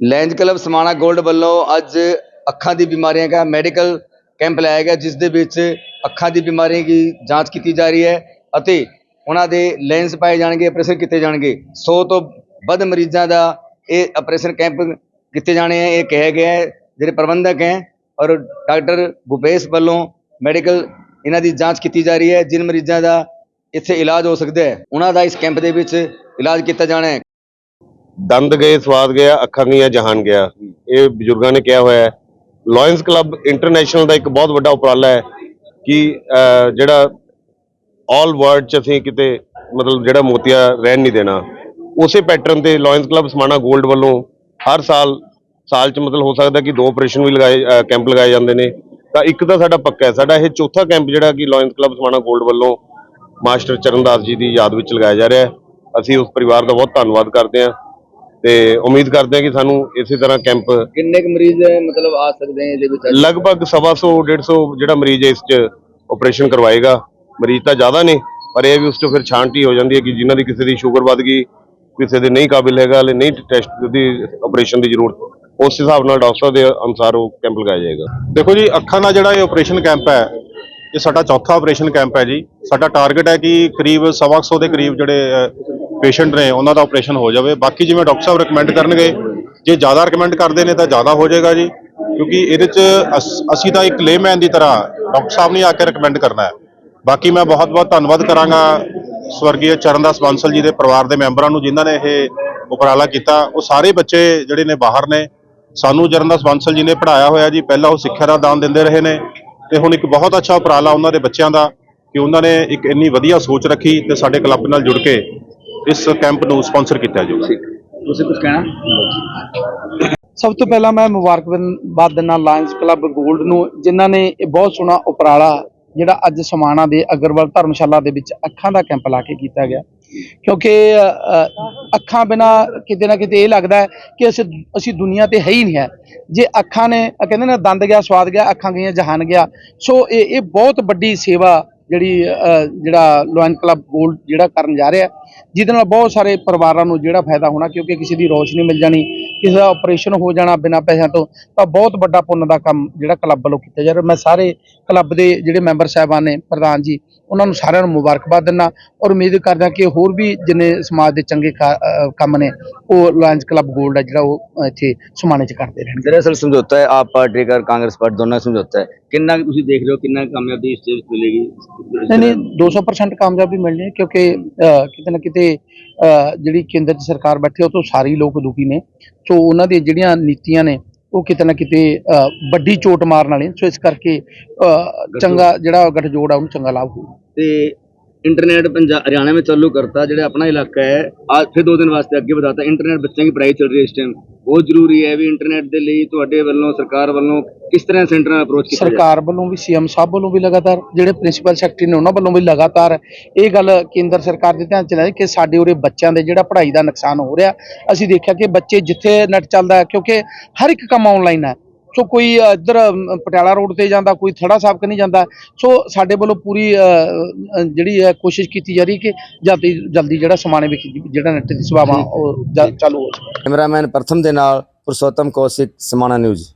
Lens club Samana gold ਵੱਲੋਂ ਅੱਜ ਅੱਖਾਂ ਦੀ ਬਿਮਾਰੀਆਂ ਦਾ ਮੈਡੀਕਲ ਕੈਂਪ ਲਾਇਆ ਗਿਆ, ਜਿਸ ਦੇ ਵਿੱਚ ਅੱਖਾਂ ਦੀ ਬਿਮਾਰੀਆਂ ਦੀ ਜਾਂਚ ਕੀਤੀ ਜਾ ਰਹੀ ਹੈ ਅਤੇ ਉਹਨਾਂ ਦੇ ਲੈਂਸ ਪਾਏ ਜਾਣਗੇ ਆਪਰੇਸ਼ਨ ਕੀਤੇ ਜਾਣਗੇ। 100 ਤੋਂ ਵੱਧ ਮਰੀਜ਼ਾਂ ਦਾ ਇਹ ਆਪਰੇਸ਼ਨ ਕੈਂਪ ਕੀਤੇ ਜਾਣੇ ਹੈ ਇਹ ਕਿਹਾ ਗਿਆ ਹੈ, ਜਿਹੜੇ ਪ੍ਰਬੰਧਕ ਹੈ ਔਰ ਡਾਕਟਰ ਭੁਪੇਸ਼ ਵੱਲੋਂ ਮੈਡੀਕਲ ਇਹਨਾਂ ਦੀ ਜਾਂਚ ਕੀਤੀ ਜਾ ਰਹੀ ਹੈ, ਜਿਨ ਮਰੀਜ਼ਾਂ ਦਾ ਇੱਥੇ ਇਲਾਜ ਹੋ ਸਕਦਾ ਹੈ। ਉਹਨਾਂ ਦਾ ਇਸ ਕੈਂਪ ਦੇ ਵਿੱਚ ਇਲਾਜ ਕੀਤਾ ਜਾਣਾ ਹੈ। ਦੰਦ ਗਏ, ਸਵਾਦ ਗਿਆ, ਅੱਖਾਂ ਗਈਆਂ, ਜਹਾਨ ਗਿਆ। ਇਹ ਬਜ਼ੁਰਗਾਂ ਨੇ ਕਿਹਾ ਹੋਇਆ ਹੈ। ਲਾਇਨਸ ਕਲੱਬ ਇੰਟਰਨੈਸ਼ਨਲ ਦਾ ਇੱਕ ਬਹੁਤ ਵੱਡਾ ਉਪਰਾਲਾ ਹੈ ਕਿ ਜਿਹੜਾ ਆਲ ਵਰਲਡ ਚ ਅਸੀਂ ਕਿਤੇ ਮਤਲਬ ਜਿਹੜਾ ਮੋਤੀਆ ਰਹਿਣ ਨਹੀਂ ਦੇਣਾ। ਉਸੇ ਪੈਟਰਨ ਤੇ ਲਾਇਨਸ ਕਲੱਬ ਸਮਾਣਾ 골ਡ ਵੱਲੋਂ ਹਰ ਸਾਲ ਸਾਲ ਚ ਮਤਲਬ ਹੋ ਸਕਦਾ ਕਿ ਦੋ ਆਪਰੇਸ਼ਨ ਵੀ ਲਗਾਏ ਕੈਂਪ ਲਗਾਏ ਜਾਂਦੇ ਨੇ। ਤਾਂ ਇੱਕ ਤਾਂ ਸਾਡਾ ਪੱਕਾ ਹੈ। ਸਾਡਾ ਇਹ ਚੌਥਾ ਕੈਂਪ ਜਿਹੜਾ ਕਿ ਲਾਇਨਸ ਕਲੱਬ ਸਮਾਣਾ 골ਡ ਵੱਲੋਂ ਮਾਸਟਰ ਚਰਨਦਾਸ ਜੀ ਦੀ ਯਾਦ ਵਿੱਚ ਲਗਾਇਆ ਜਾ ਰਿਹਾ ਹੈ। ਅਸੀਂ ਉਸ ਪਰਿਵਾਰ ਦਾ ਬਹੁਤ ਧੰਨਵਾਦ ਕਰਦੇ ਹਾਂ। ਤੇ ਉਮੀਦ ਕਰਦੇ ਹਾਂ ਕਿ ਸਾਨੂੰ ਇਸੇ ਤਰ੍ਹਾਂ ਕੈਂਪ ਕਿੰਨੇ ਕੁ ਮਰੀਜ਼ ਮਤਲਬ ਆ ਸਕਦੇ ਹੈ ਇਹਦੇ ਵਿੱਚ ਲਗਭਗ ਸਵਾ ਸੌ 150 ਜਿਹੜਾ ਮਰੀਜ਼ ਹੈ ਇਸ 'ਚ ਆਪਰੇਸ਼ਨ ਕਰਵਾਏਗਾ। ਮਰੀਜ਼ ਤਾਂ ਜ਼ਿਆਦਾ ਨੇ ਪਰ ਇਹ ਵੀ ਉਸ ਤੋਂ ਫਿਰ ਛਾਂਟੀ ਹੋ ਜਾਂਦੀ ਹੈ ਕਿ ਜਿਨ੍ਹਾਂ ਦੀ ਕਿਸੇ ਦੀ ਸ਼ੂਗਰ ਵੱਧ ਗਈ ਕਿਸੇ ਦੇ ਨਹੀਂ ਕਾਬਿਲ ਹੈਗਾ ਹਲੇ ਨਹੀਂ ਟੈਸਟ ਦੀ ਆਪਰੇਸ਼ਨ ਦੀ ਜ਼ਰੂਰਤ। ਉਸ ਹਿਸਾਬ ਨਾਲ ਡਾਕਟਰ ਦੇ ਅਨੁਸਾਰ ਉਹ ਕੈਂਪ ਲਗਾਇਆ ਜਾਏਗਾ। ਦੇਖੋ ਜੀ ਅੱਖਾਂ ਦਾ ਜਿਹੜਾ ਇਹ ਆਪਰੇਸ਼ਨ ਕੈਂਪ ਹੈ ਇਹ ਸਾਡਾ ਚੌਥਾ ਆਪਰੇਸ਼ਨ ਕੈਂਪ ਹੈ ਜੀ। ਸਾਡਾ ਟਾਰਗੇਟ ਹੈ ਕਿ ਕਰੀਬ ਸਵਾ ਕੁ ਸੌ ਦੇ ਕਰੀਬ ਜਿਹੜੇ ਪੇਸ਼ੈਂਟ ਨੇ ਉਹਨਾਂ ਦਾ ਆਪਰੇਸ਼ਨ ਹੋ ਜਾਵੇ। ਬਾਕੀ ਜਿਵੇਂ ਡਾਕਟਰ ਸਾਹਿਬ ਰეკਮੈਂਡ ਕਰਨਗੇ, ਜੇ ਜ਼ਿਆਦਾ ਰეკਮੈਂਡ ਕਰਦੇ ਨੇ ਤਾਂ ਜ਼ਿਆਦਾ ਹੋ ਜਾਏਗਾ ਜੀ। ਕਿਉਂਕਿ ਇਹਦੇ 'ਚ ਅਸੀਂ ਤਾਂ ਇੱਕ ਲੇਮੈਨ ਦੀ ਤਰ੍ਹਾਂ ਡਾਕਟਰ ਸਾਹਿਬ ਨੇ ਆ ਕੇ ਰეკਮੈਂਡ ਕਰਨਾ ਹੈ। ਬਾਕੀ ਮੈਂ ਬਹੁਤ-ਬਹੁਤ ਧੰਨਵਾਦ ਕਰਾਂਗਾ ਸਵਰਗੀ ਚਰਨਦਾਸ ਬਾਂਸਲ ਜੀ ਦੇ ਪਰਿਵਾਰ ਦੇ ਮੈਂਬਰਾਂ ਨੂੰ, ਜਿਨ੍ਹਾਂ ਨੇ ਇਹ ਉਪਰਾਲਾ ਕੀਤਾ। ਉਹ ਸਾਰੇ ਬੱਚੇ ਜਿਹੜੇ ਨੇ ਬਾਹਰ ਨੇ। ਸਾਨੂੰ ਚਰਨਦਾਸ ਬਾਂਸਲ ਜੀ ਨੇ ਪੜਾਇਆ ਹੋਇਆ ਜੀ। ਪਹਿਲਾਂ ਉਹ ਸਿੱਖਿਆ ਦਾ ਦਾਨ ਦਿੰਦੇ ਰਹੇ ਨੇ। ਤੇ ਹੁਣ ਇੱਕ ਬਹੁਤ ਅੱਛਾ ਉਪਰਾਲਾ ਉਹਨਾਂ ਦੇ ਬੱਚਿਆਂ ਦਾ, ਕਿ ਉਹਨਾਂ ਨੇ ਇੱਕ ਇੰਨੀ ਵਧੀਆ ਸੋਚ ਰੱਖੀ ਤੇ ਸਾਡੇ ਕਲੱਬ ਨਾਲ ਜੁੜ ਕੇ ਇਸ ਕੈਂਪ ਨੂੰ ਸਪਾਂਸਰ ਕੀਤਾ ਜਾਊਗਾ। ਤੁਸੀਂ ਕੁਝ ਕਹਿਣਾ? ਸਭ ਤੋਂ ਪਹਿਲਾਂ ਮੈਂ ਮੁਬਾਰਕਬਾਦ ਦਿੰਦਾ ਲਾਇਨਸ ਕਲੱਬ 골ਡ ਨੂੰ ਜਿਨ੍ਹਾਂ ਨੇ ਇਹ ਬਹੁਤ ਸੋਹਣਾ ਉਪਰਾਲਾ ਜਿਹੜਾ ਅੱਜ ਸਮਾਣਾ ਦੇ ਅਗਰਵਾਲ ਧਰਮਸ਼ਾਲਾ ਦੇ ਵਿੱਚ ਅੱਖਾਂ ਦਾ ਕੈਂਪ ਲਾ ਕੇ ਕੀਤਾ ਗਿਆ। ਕਿਉਂਕਿ ਅੱਖਾਂ ਬਿਨਾ ਕਿਤੇ ਨਾ ਕਿਤੇ ਇਹ ਲੱਗਦਾ ਹੈ ਕਿ ਅਸੀਂ ਅਸੀਂ ਦੁਨੀਆ ਤੇ ਹੈ ਹੀ ਨਹੀਂ ਹੈ। ਜੇ ਅੱਖਾਂ ਨੇ ਕਹਿੰਦੇ ਨੇ ਦੰਦ ਗਿਆ ਸਵਾਦ ਗਿਆ ਅੱਖਾਂ ਗਈਆਂ ਜਹਾਨ ਗਿਆ। ਸੋ ਇਹ ਇਹ ਬਹੁਤ ਵੱਡੀ ਸੇਵਾ ਜਿਹੜੀ ਜਿਹੜਾ ਲੋਇਨ ਕਲੱਬ ਗੋਲਡ ਜਿਹੜਾ ਕਰਨ ਜਾ ਰਿਹਾ, ਜਿਹਦੇ ਨਾਲ ਬਹੁਤ ਸਾਰੇ ਪਰਿਵਾਰਾਂ ਨੂੰ ਜਿਹੜਾ ਫਾਇਦਾ ਹੋਣਾ, ਕਿਉਂਕਿ ਕਿਸੇ ਦੀ ਰੋਸ਼ਨੀ ਮਿਲ ਜਾਣੀ, ਕਿਸੇ ਦਾ ਆਪਰੇਸ਼ਨ ਹੋ ਜਾਣਾ ਬਿਨਾਂ ਪੈਸਿਆਂ ਤੋਂ, ਤਾਂ ਬਹੁਤ ਵੱਡਾ ਪੁੰਨ ਦਾ ਕੰਮ ਜਿਹੜਾ ਕਲੱਬ ਵੱਲੋਂ ਕੀਤਾ ਜਾ ਰਿਹਾ। ਮੈਂ ਸਾਰੇ ਕਲੱਬ ਦੇ ਜਿਹੜੇ ਮੈਂਬਰ ਸਾਹਿਬਾਨ ਨੇ, ਪ੍ਰਧਾਨ ਜੀ ਉਹਨਾਂ ਨੂੰ ਸਾਰਿਆਂ ਨੂੰ ਮੁਬਾਰਕਬਾਦ ਦਿੰਦਾ ਔਰ ਉਮੀਦ ਕਰਦਾ ਕਿ ਹੋਰ ਵੀ ਜਿੰਨੇ ਸਮਾਜ ਦੇ ਚੰਗੇ ਕੰਮ ਨੇ ਉਹ ਲਾਇਨਸ ਕਲੱਬ 골ਡ ਹੈ ਜਿਹੜਾ ਉਹ ਇੱਥੇ ਸਮਾਣੇ 'ਚ ਕਰਦੇ ਰਹਿਣਗੇ। ਦਰਅਸਲ ਸਮਝੌਤਾ ਹੈ ਆਪ ਪਾਰਟੀ ਕਰ ਕਾਂਗਰਸ ਪਾਰਟੀ ਦੋਨਾਂ ਦਾ ਸਮਝੌਤਾ ਹੈ। ਕਿੰਨਾ ਕੁ ਤੁਸੀਂ ਦੇਖ ਰਹੇ ਹੋ ਕਿੰਨਾ ਕਾਮਯਾਬੀ ਇਸ ਚੀਜ਼ ਮਿਲੇਗੀ? ਨਹੀਂ ਨਹੀਂ 200% ਕਾਮਯਾਬੀ ਮਿਲਣੀ ਹੈ ਕਿਉਂਕਿ ਕਿਤੇ ਨਾ ਕਿਤੇ ਜਿਹੜੀ ਕੇਂਦਰ 'ਚ ਸਰਕਾਰ ਬੈਠੀ ਉਹ ਤੋਂ ਸਾਰੇ ਲੋਕ ਦੁਖੀ ਨੇ। ਸੋ ਉਹਨਾਂ ਦੀਆਂ ਜਿਹੜੀਆਂ ਨੀਤੀਆਂ ਨੇ ਉਹ ਕਿਤੇ ਨਾ ਕਿਤੇ ਅ, ਵੱਡੀ ਚੋਟ ਮਾਰਨ ਵਾਲੀਆਂ ਸੋ ਇਸ ਕਰਕੇ ਅ, ਚੰਗਾ ਜਿਹੜਾ ਗਠਜੋੜ ਆ ਉਹਨੂੰ ਚੰਗਾ ਲਾਭ ਹੋਊ ਤੇ इंटरनेट पंजाब हरियाणा में चालू करता जो अपना इलाका है आज फिर दो दिन वास्ते अगे बताता इंटरनेट बच्चों की पढ़ाई चल रही है इस टाइम ਬਹੁਤ ਜ਼ਰੂਰੀ ਹੈ ਵੀ ਇੰਟਰਨੈਟ ਦੇ ਲਈ ਤੁਹਾਡੇ ਵੱਲੋਂ, ਸਰਕਾਰ ਵੱਲੋਂ ਕਿਸ ਤਰ੍ਹਾਂ ਸੈਂਟਰਾਂ ਨਾਲ ਅਪਰੋਚ ਕੀਤਾ ਸਰਕਾਰ ਵੱਲੋਂ ਵੀ ਸੀਐਮ ਸਾਹਿਬ ਵੱਲੋਂ ਵੀ ਲਗਾਤਾਰ, ਜਿਹੜੇ ਪ੍ਰਿੰਸੀਪਲ ਸੈਕਟਰੀ ਨੇ ਉਹਨਾਂ ਵੱਲੋਂ ਵੀ ਲਗਾਤਾਰ ਇਹ ਗੱਲ ਕੇਂਦਰ ਸਰਕਾਰ ਦੇ ਧਿਆਨ ਚ ਲਿਆਈ ਕਿ ਸਾਡੇ ਉਰੇ ਬੱਚਿਆਂ ਦੇ ਜਿਹੜਾ ਪੜ੍ਹਾਈ ਦਾ ਨੁਕਸਾਨ ਹੋ ਰਿਹਾ, ਅਸੀਂ ਦੇਖਿਆ ਕਿ ਬੱਚੇ ਜਿੱਥੇ ਨੈਟ ਚੱਲਦਾ ਕਿਉਂਕਿ ਹਰ ਇੱਕ ਕੰਮ ਆਨਲਾਈਨ ਹੈ। ਸੋ ਕੋਈ ਇੱਧਰ ਪਟਿਆਲਾ ਰੋਡ ਤੇ ਜਾਂਦਾ ਕੋਈ ਥੜਾ ਸਾਹਿਬ ਕਨੀ ਜਾਂਦਾ ਸੋ ਸਾਡੇ ਵੱਲੋਂ ਪੂਰੀ ਜਿਹੜੀ ਹੈ ਕੋਸ਼ਿਸ਼ ਕੀਤੀ ਜਾ ਰਹੀ ਕਿ ਜਲਦੀ ਜਲਦੀ ਜਿਹੜਾ ਸਮਾਣੇ ਵਿੱਚ ਜਿਹੜਾ ਨੈਟ ਦੀ ਸੇਵਾਵਾਂ ਉਹ ਚਾਲੂ ਹੋ ਸਕੇ ਕੈਮਰਾਮੈਨ ਪ੍ਰਥਮ ਦੇ ਨਾਲ ਪੁਰਸ਼ੋਤਮ ਕੌਸ਼ਿਕ ਸਮਾਣਾ ਨਿਊਜ਼।